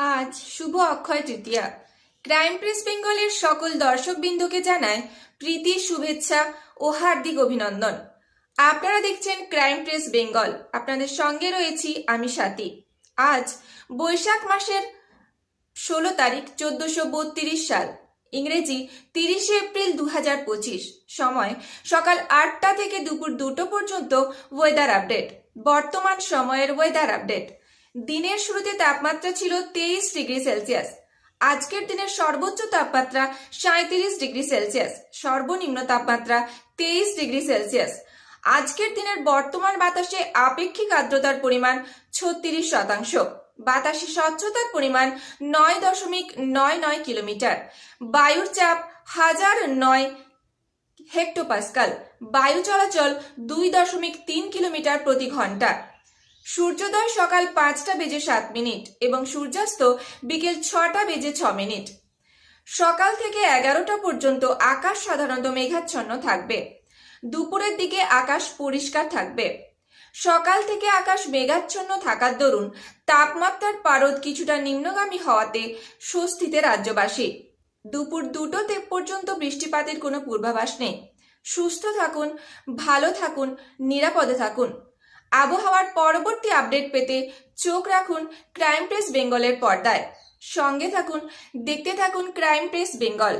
আজ শুভ Akshaya Tritiya. Crime press বেঙ্গলের সকল দর্শকবৃন্দকে জানায় প্রীতি, শুভেচ্ছা ও হার্দিক অভিনন্দন। আপনারা দেখছেন ক্রাইম প্রেস বেঙ্গল আপনাদের সঙ্গে রয়েছি আমি সাথী। আজ বৈশাখ মাসের ষোলো তারিখ চোদ্দশো বত্রিশ সাল। ইংরেজি তিরিশে এপ্রিল দু হাজার পঁচিশ। সময় সকাল আটটা থেকে দুপুর দুটো পর্যন্ত ওয়েদার আপডেট বর্তমান সময়ের ওয়েদার আপডেট দিনের শুরুতে তাপমাত্রা ছিল তেইশ ডিগ্রি সেলসিয়াস। আজকের দিনের সর্বোচ্চ তাপমাত্রা সাঁত্রিশ ডিগ্রি সেলসিয়াস। সর্বনিম্ন তাপমাত্রা তেইশ ডিগ্রি সেলসিয়াস। আজকের দিনের বর্তমান বাতাসে আপেক্ষিক আর্দ্রতার পরিমাণ ছত্রিশ শতাংশ। বাতাসে স্বচ্ছতার পরিমাণ নয় দশমিক নয় নয় কিলোমিটার। বায়ুর চাপ হাজার নয় হেক্টোপাস্কাল। বায়ু চলাচল দুই দশমিক তিন কিলোমিটার প্রতি ঘণ্টা। সূর্যোদয় সকাল পাঁচটা বেজে সাত মিনিট এবং সূর্যাস্ত বিকেল ছটা বেজে ছ মিনিট। সকাল থেকে এগারোটা পর্যন্ত আকাশ সাধারণত মেঘাচ্ছন্ন থাকবে। দুপুরের দিকে আকাশ পরিষ্কার থাকবে। সকাল থেকে আকাশ মেঘাচ্ছন্ন থাকার দরুন তাপমাত্রার পারদ কিছুটা নিম্নগামী হওয়াতে স্বস্তিতে রাজ্যবাসী। দুপুর দুটোতে পর্যন্ত বৃষ্টিপাতের কোনো পূর্বাভাস নেই। সুস্থ থাকুন, ভালো থাকুন, নিরাপদে থাকুন। আবহাওয়ার পরবর্তী আপডেট পেতে চোখ রাখুন ক্রাইম প্রেস বেঙ্গলের পর্দায়। সঙ্গে থাকুন, দেখতে থাকুন ক্রাইম প্রেস বেঙ্গল।